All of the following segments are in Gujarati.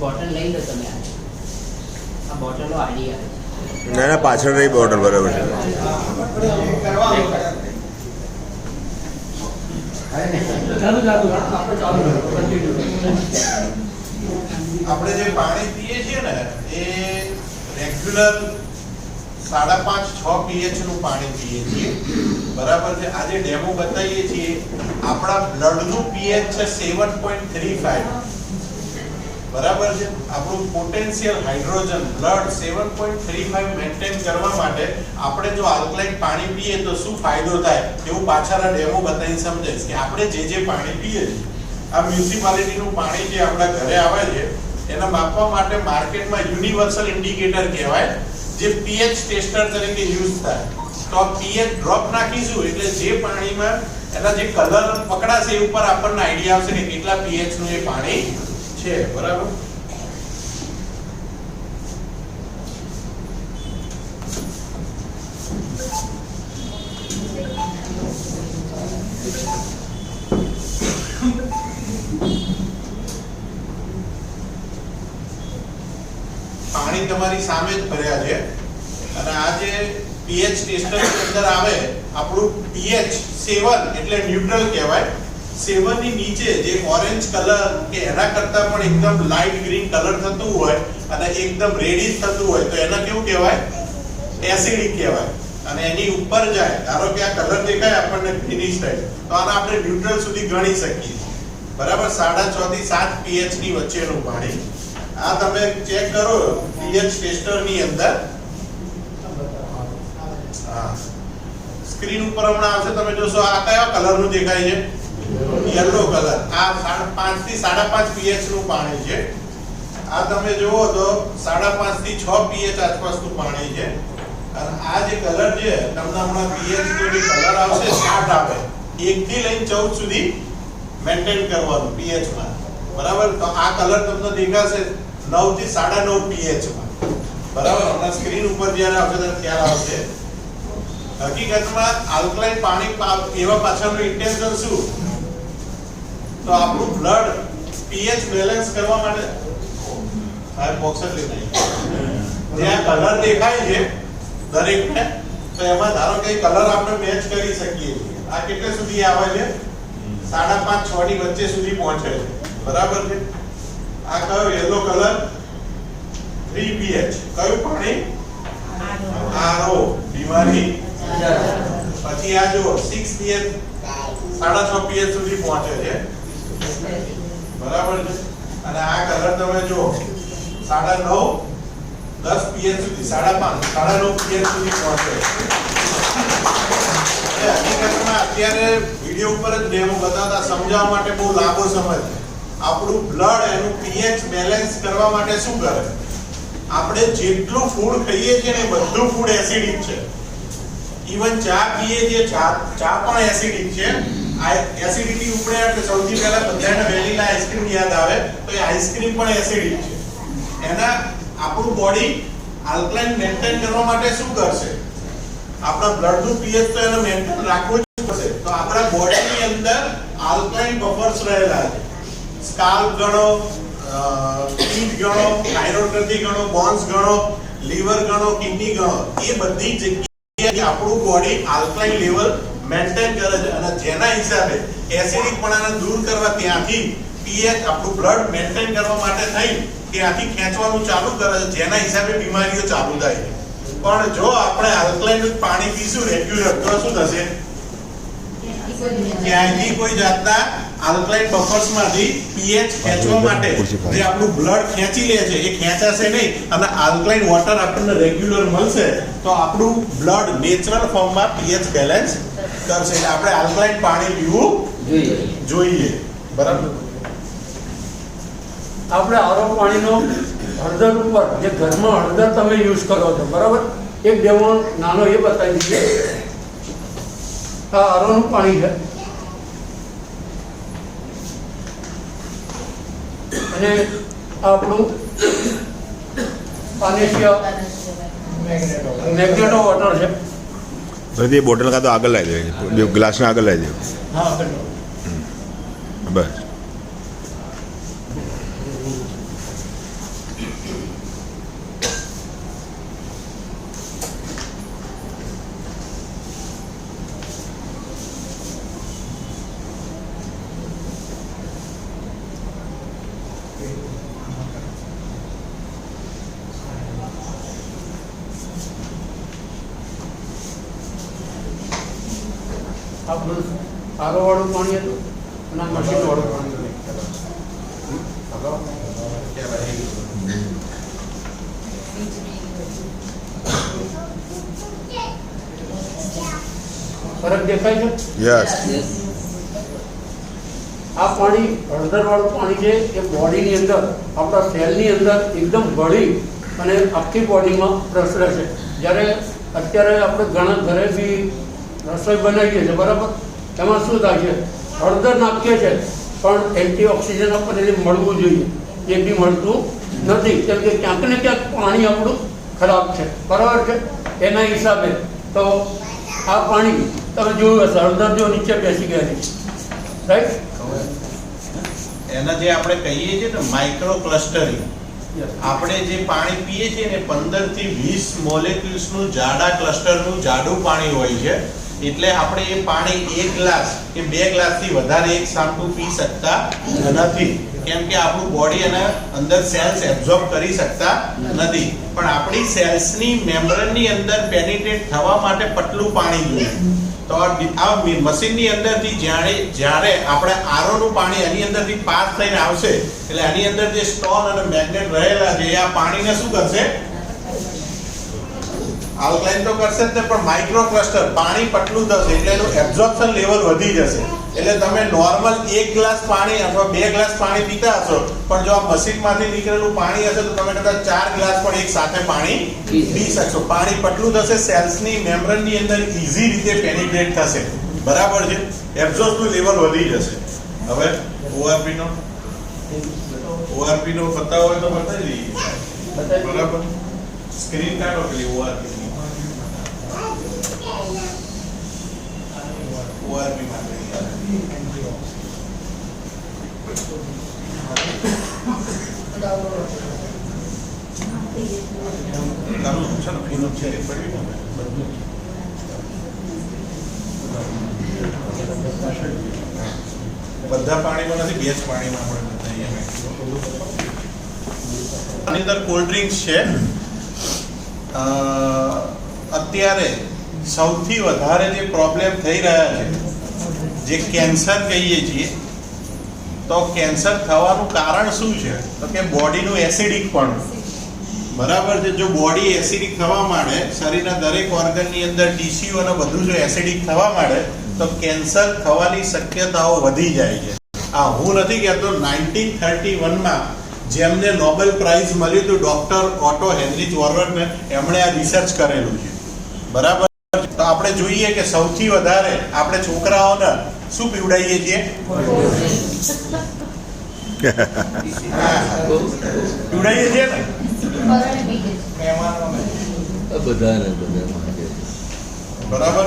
બોટલ લઈ લો તમે આ આ બોટલો આડી આવે ના ના પાછળ રહી બોટલ બરાબર છે. આપણે જે પાણી પીએ છીએ ને એ રેગ્યુલર સાડા પાંચ છ પીએચનું પાણી પીએ છીએ. બરાબર છે? આજે ડેમો બતાવીએ છીએ. આપણા બ્લડનું પીએચ છે સેવન પોઈન્ટ થ્રી ફાઈવ બરાબર છે? આપણું potential hydrogen blood seven point three five maintain કરવા માટે આપણે જો આલ્કલાઇન પાણી પીએ તો શું ફાયદો થાય? એવું પાછળના ડેમો બતાવીને સમજાવીશ કે આપણે જે જે પાણી પીએ છીએ, આ મ્યુનિસિપાલિટીનું પાણી જે આપણા ઘરે આવે છે, એને માપવા માટે માર્કેટમાં યુનિવર્સલ ઇન્ડિકેટર કહેવાય, જે પીએચ ટેસ્ટર તરીકે યુઝ થાય. તો પીએચ ડ્રોપ નાખીશું એટલે જે પાણીમાં એના જે કલર પકડાશે એ ઉપર આપણને આઈડિયા આવશે કે કેટલા પીએચનું એ પાણી છે, બરાબર? પાણી તમારી સામે જ ભર્યા છે. અને આ જે પીએચ ટેસ્ટર અંદર આવે, આપણું પીએચ સેવન એટલે ન્યુટ્રલ કહેવાય. 7 ની નીચે જે ઓરેન્જ કલર કે એના કરતા પણ એકદમ લાઇટ ગ્રીન કલર થતું હોય અને એકદમ રેડિશ થતું હોય, તો એને કેવું કહેવાય? એસિડિક કહેવાય. અને એની ઉપર જાય, ધારો કે આ કલર દેખાય આપણને ફિનિશ થાય. તો આને આપણે ન્યુટ્રલ સુધી ગણી શકીએ. બરાબર? સાડા છ થી સાત પીએચની વચ્ચેનું પાણી. આ તમે ચેક કરો પીએચ ટેસ્ટરની અંદર. સ્ક્રીન ઉપર હમણાં આવશે, તમે જોશો આ કયા કલરનું દેખાય છે? Yellow colour. આ 5 થી 5.5 pH નું પાણી છે. આ તમે જુઓ તો સાડા પાંચથી 6 pH આસપાસનું પાણી છે. અને આ જે કલર છે, તમને હમણાં pH નો જે કલર આવશે, સ્ટાર્ટ આવે. 1 થી લઈને 14 સુધી મેન્ટેન કરવાનું pH માં બરાબર? તો આ કલર તમને દેખાશે 9 થી 9.5 pH માં બરાબર? હમણાં સ્ક્રીન ઉપર જ્યારે આવશે ત્યારે ખ્યાલ આવશે. હકીકતમાં આલ્કલાઇન પાણી પીવા પાછળનું ઇન્ટેન્શન શું? તો આપણું બ્લડ પીએચ બેલેન્સ કરવા માટે આ બોક્સ જ લેતા કલર દેખાય છે દરેકને તો એમાં ધારો કે કલર આપણે મેચ કરી શકીએ છીએ. આ કેટલે સુધી આવે છે? સાડા પાંચ છ ની વચ્ચે સુધી પહોંચે છે. બરાબર છે? આ કયો યલો કલર 3 પીએચ કયું પાણી? આરો. બીમારી. પછી આ જો 6 પીએચ સાડા છ પીએચ સુધી પહોંચે છે. બરાબર છે? અને આ કલર તમે જો સાડા નવ, દસ pH સુધી, સાડા પાંચ, સાડા નવ pH સુધી પહોંચે. હકીકતમાં અત્યારે વીડિયો ઉપર જ ડેમો બતાવતા, સમજાવવા માટે બહુ લાંબો સમય છે. આપણું બ્લડ એનું પીએચ બેલેન્સ કરવા માટે શું કરે? આપણે જેટલું ફૂડ ખાઈએ છીએ ને બધું ફૂડ એસિડિક છે. ઇવન ચા પીએ છીએ, ચા ચા પણ એસિડિક છે. એસિડિટી ઉપડે એટલે સૌથી પહેલા બધાને વેનીલા આઈસ્ક્રીમ યાદ આવે, તો એ આઈસ્ક્રીમ પણ એસિડિક છે. એના આપણું બોડી આલ્કલાઇન મેન્ટેન કરવા માટે શું કરશે? આપણા બ્લડનું પીએચ તો એને મેન્ટેન રાખવું જ પડશે. તો આપણા બોડીની અંદર આલ્કલાઇન બફર્સ રહેલા છે. સ્કાલ્પ ગણો કિડ ગણો થાઇરોઇડ ગણો બોન્સ ગણો લીવર ગણો કિડની ગણો, એ બધી જગ્યાએ આપણું બોડી આલ્કલાઇન લેવલ મેન્ટેન કરે છે. અને જેના હિસાબે એસિડિકપણાને દૂર કરવા ત્યાંથી પીએચ આપણું બ્લડ મેન્ટેન કરવા માટે થઈ, ત્યાંથી ખેંચવાનું ચાલુ કરે છે. જેના હિસાબે બીમારીઓ ચાલુ થાય છે. પણ જો આપણે આલ્કલાઇન પાણી પીશું રેગ્યુલર તો શું થશે? ક્યાંયથી કોઈ જાતના આલ્કલાઇન બફર્સમાંથી પીએચ ખેંચવા માટે જે આપણું બ્લડ ખેંચી લે છે, એ ખેંચાશે નહીં. અને આલ્કલાઇન વોટર આપણને રેગ્યુલર મળશે, તો આપણું બ્લડ નેચરલ ફોર્મમાં પીએચ બેલેન્સ કરશે એટલે આપણે આલ્કલાઇન પાણી પીવું જોઈએ. જોઈએ. બરાબર? આપણે આરો પાણીનો હળદર ઉપર જે ઘરમાં હળદર તમે યુઝ કરો છો બરાબર? એક ડેમો નાનો એ બતાવી દઈએ. આ આરોનું પાણી છે. અને આપણું પાનેશિયા મેગ્નેટો વોટર છે. બધી બોટલ કાં તો આગળ લાવી દે ગ્લાસને આગળ લાવી દે બસ. આ બધું વાળું પાણી હતું અને આ મશીન વાળું પાણી ફરક દેખાય છે? યસ આ પાણી હળદર વાળું પાણી છે એ બોડીની અંદર આપણા સેલની અંદર એકદમ ભળી અને આખી બોડીમાં પ્રસરે છે. જ્યારે અત્યારે આપણે ઘણા ઘરે બી રસોઈ બનાવીએ છીએ બરાબર? તેમાં શું થાય છે? હળદર નાખીએ છીએ પણ એન્ટીઓક્સિજન આપણને મળવું જોઈએ. એ બી મળતું નથી કેમ કે ક્યાંક ને ક્યાંક પાણી આપણું ખરાબ છે. બરાબર છે? એના હિસાબે તો આ પાણી તમે જોયું હશે હળદર જો નીચે બેસી ગયા છે. રાઈટ એના જે આપણે કહીએ છીએ ને માઇક્રો ક્લસ્ટરિંગ આપણે જે પાણી પીએ છીએ ને પંદરથી વીસ મોલેક્યુલ્સનું જાડા ક્લસ્ટરનું જાડું પાણી હોય છે. એટલે આપણે એ પાણી એક ગ્લાસ કે બે ગ્લાસથી વધારે એક સામટું પી શકતા નથી. કેમ કે આપણું બોડી એના અંદર સેલ્સ એબ્ઝોર્બ કરી શકતા નથી. પણ આપણી સેલ્સની મેમ્બ્રેનની અંદર પેનિટ્રેટ થવા માટે પટલું પાણી જોઈએ. તો આ મશીનની અંદરથી જ્યારે જ્યારે આપણે આરોનું પાણી એની અંદરથી પાસ થઈને આવશે, એટલે આની અંદર જે સ્ટોન અને મેગ્નેટ રહેલા છે, એ આ પાણીને શું કરશે? આલ્કલાઇન તો કરશે જ ને પણ માઇક્રો ક્લસ્ટર પાણી પતલું થશે એટલે એનું એબ્ઝોર્પ્શન લેવલ વધી જશે. એટલે તમે નોર્મલ એક ગ્લાસ પાણી અથવા બે ગ્લાસ પાણી પીતા હશો પણ જો આ મશીનમાંથી નીકળેલું પાણી હશે તો તમે કદાચ ચાર ગ્લાસ પણ એક સાથે પાણી પી શકશો. પાણી પતલું થશે સેલ્સની મેમ્બ્રેનની અંદર ઇઝી રીતે પેનિગ્રેટ થશે. બરાબર છે? એબ્ઝોર્બનું લેવલ વધી જશે. હવે ઓઆરપી નો? ઓઆરપી નો બતાવો હોય તો બતાવી દઈએ. બરાબર? સ્ક્રીન કાઢો પેલી ઓઆરપી ઓઆરપી માટે તારું છે ને ફીનું છે પડ્યું ને બધું. બધા પાણીમાં નથી, બે જ પાણીમાં આપણે અહીંયા આની અંદર કોલ્ડ ડ્રિંક્સ છે. અત્યારે સૌથી વધારે જે પ્રોબ્લેમ થઈ રહ્યા છે, જે કેન્સર કહીએ છીએ, તો કેન્સર થવાનું કારણ શું છે? તો કે બોડીનું એસિડિક પણ. બરાબર છે? જો બોડી એસિડિક થવા માંડે, શરીરના દરેક ઓર્ગનની અંદર ટીસ્યુ અને બધું જો એસિડિક થવા માંડે, તો કેન્સર થવાની શક્યતાઓ વધી જાય છે. આ હું નથી કહેતો નાઇન્ટીન થર્ટી વનમાં જેમને નોબેલ પ્રાઇઝ મળ્યું હતું ડોક્ટર ઓટો હેનરી વોર્વર્ડને એમણે આ રિસર્ચ કરેલું છે. બરાબર? તો આપણે જોઈએ કે સૌથી વધારે આપણે છોકરાઓને શું પીવડાવીએ છીએ? પીવડાવીએ છીએ ને? બધાને બધા બરાબર?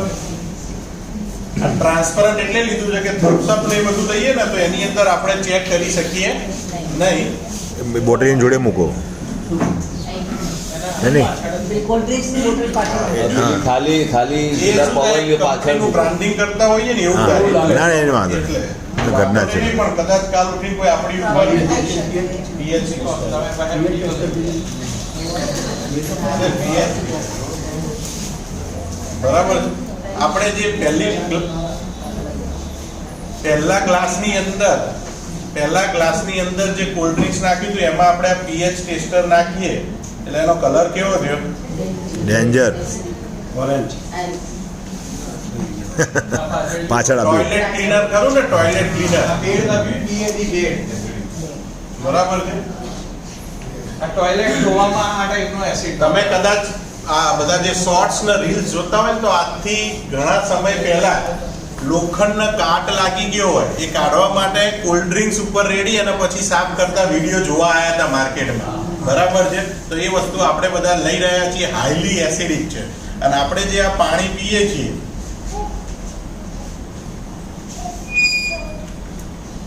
ટ્રાન્સપરન્ટ એટલે લીધું છે કે થમ્સ અપ ને બધું લઈએ ને તો એની અંદર આપણે ચેક કરી શકીએ? નહીં. બોટલની જોડે મૂકો. ખાલી ખાલી બ્રાન્ડિંગ કરતા હોઈએ ને એવું ના, ના, એને વાંધો છે. પણ કદાચ કાલ કોઈ આપણી બરાબર આપણે જે પહેલી પહેલા પહેલા ગ્લાસની અંદર પહેલા ગ્લાસની અંદર જે કોલ્ડ ડ્રિંક્સ નાખ્યું હતું એમાં આપણે પીએચ ટેસ્ટર નાખીએ. એટલે એનો કલર કેવો રહ્યો ડેન્જર ઓરેન્જ પાછળ આપ્યું ટોયલેટ ક્લીનર કરું ને ટોયલેટ ક્લીનર બરાબર છે? આ ટોયલેટ ધોવામાં આ ટાઈપનો એસિડ તમે કદાચ આ બધા જે શોર્ટ્સ ને રીલ્સ જોતા હોય ને તો આજથી ઘણા સમય પહેલા લોખંડનો કાટ લાગી ગયો હોય, એ કાઢવા માટે કોલ્ડ ડ્રિંક્સ ઉપર રેડી અને પછી સાફ કરતા વીડિયો જોવા આવ્યા હતા માર્કેટમાં. બરાબર છે? તો એ વસ્તુ આપણે બધા લઈ રહ્યા છીએ હાઈલી એસિડિક છે. અને આપણે જે આ પાણી પીએ છીએ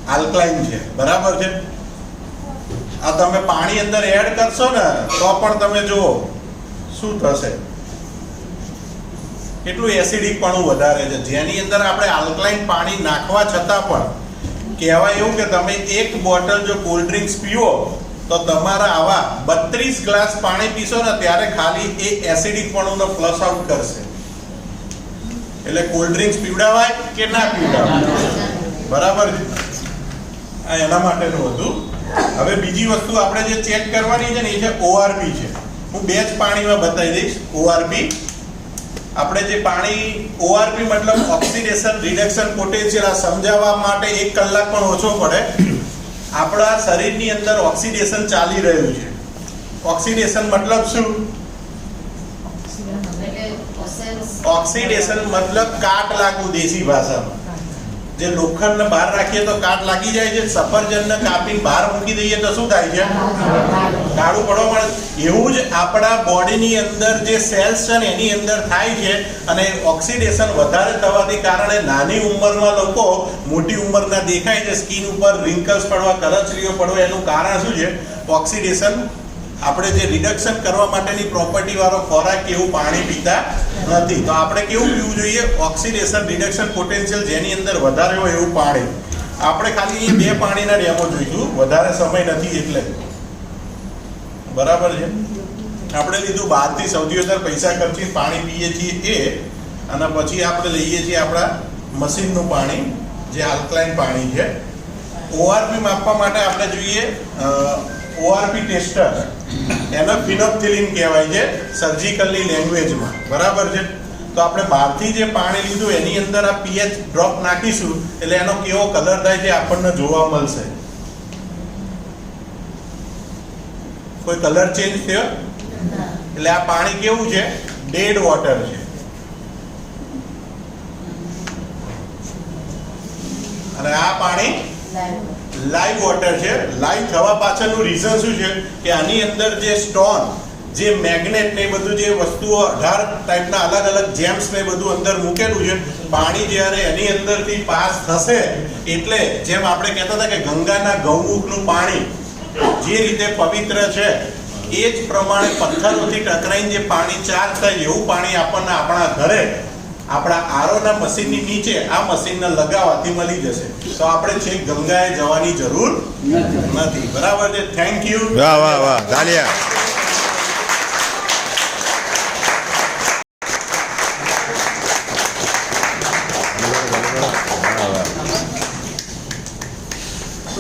આલ્કલાઇન છે. બરાબર છે? આ તમે પાણી અંદર એડ કરશો ને, તો પણ તમે જુઓ, શું થશે? કેટલું એસિડિક પણ વધારે છે. જેની અંદર આપણે આલ્કલાઇન પાણી નાખવા છતાં પણ કહેવાય એવું કે તમે એક બોટલ જો કોલ્ડ ડ્રિંક્સ પીવો તો તમારા આવા બત્રીસ ગ્લાસ પાણી પીશો ને ત્યારે ખાલી એ એસિડિક પણુંનો ફ્લશ આઉટ કરશે. એટલે કોલ્ડ ડ્રિંક્સ પીવડાવાય કે ના પીવડાવાય? બરાબર આ એના માટેનું હતું. હવે બીજી વસ્તુ આપણે જે ચેક કરવાની છે ને, એ છે ઓઆરપી છે. હું બે જ પાણીમાં બતાવી દઈશ. ઓઆરપી આપણે જે પાણી ઓઆરપી મતલબ ઓક્સિડેશન રિડક્શન પોટેન્શિયલ આ સમજાવવા માટે એક કલાક પણ ઓછો પડે. આપણા શરીરની અંદર ઓક્સિડેશન ચાલી રહ્યું છે. ઓક્સિડેશન મતલબ શું? ઓક્સિડેશન મતલબ કાટ લાગવું દેશી ભાષામાં. જે લોખંડને બહાર રાખીએ તો કાટ લાગી જાય છે, સફરજનને કાપીને બહાર મૂકી દઈએ તો શું થાય છે? કાળું પડવા મળે એવું જ આપણા બોડીની અંદર જે સેલ્સ છે ને, એની અંદર થાય છે અને ઓક્સિડેશન વધારે થવાથી કારણે નાની ઉંમરમાં લોકો મોટી ઉંમરના દેખાય છે. સ્કિન ઉપર રિંકલ્સ પડવા કરચલીઓ પડવા, એનું કારણ શું છે? ઓક્સિડેશન આપણે જે રિડક્શન કરવા માટેની પ્રોપર્ટી વાળો ખોરાક એવું પાણી પીતા નથી. તો આપણે કેવું પીવું જોઈએ? ઓક્સિડેશન રિડક્શન પોટેન્શિયલ જેની અંદર વધારે હોય એવું પાણી. આપણે ખાલી બે પાણીના ડેમો જોઈશું. વધારે સમય નથી એટલે. બરાબર છે? આપણે લીધું બહારથી સૌથી વધારે પૈસા ખર્ચી પાણી પીએ છીએ એ, અને પછી આપણે લઈએ છીએ આપણા મશીનનું પાણી, જે આલ્કલાઇન પાણી છે. ઓઆરપી માપવા માટે આપણે જોઈએ ઓઆરપી ટેસ્ટર એને ફિનોપ્થિલિન કહેવાય છે સર્જિકલની લેંગ્વેજમાં બરાબર છે? તો આપણે બહારથી જે પાણી લીધું, એની અંદર આ પીએચ ડ્રોપ નાખીશું, એટલે એનો કેવો કલર થાય છે આપણને જોવા મળશે. કોઈ કલર ચેન્જ થયો? એટલે આ પાણી કેવું છે? ડેડ વોટર છે. અને આ પાણી લાઈવ વોટર છે. લાઈવ થવા પાછળનું રીઝન શું છે? કે આની અંદર જે સ્ટોન જે મેગ્નેટ ને બધું જે વસ્તુઓ, અઢાર ટાઈપના અલગ અલગ જેમ્સ ને બધું અંદર મૂકેલું છે. પાણી જ્યારે એની અંદરથી પાસ થશે, એટલે જેમ આપણે કહેતા હતા કે ગંગાના ગૌમુખનું પાણી, જે રીતે પવિત્ર છે, એ જ પ્રમાણે પથ્થરોથી ટકરાઈને જે પાણી ચાર્જ થાય, એવું પાણી આપણને આપણા ઘરે આપણા આરોના મશીનની નીચે આ મશીનને લગાવવાથી મળી જશે. તો આપણે છે ગંગાએ જવાની જરૂર નથી. બરાબર છે? થેન્ક યુ વાહ વાહ વાહ.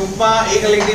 ટૂંકમાં એક લીટી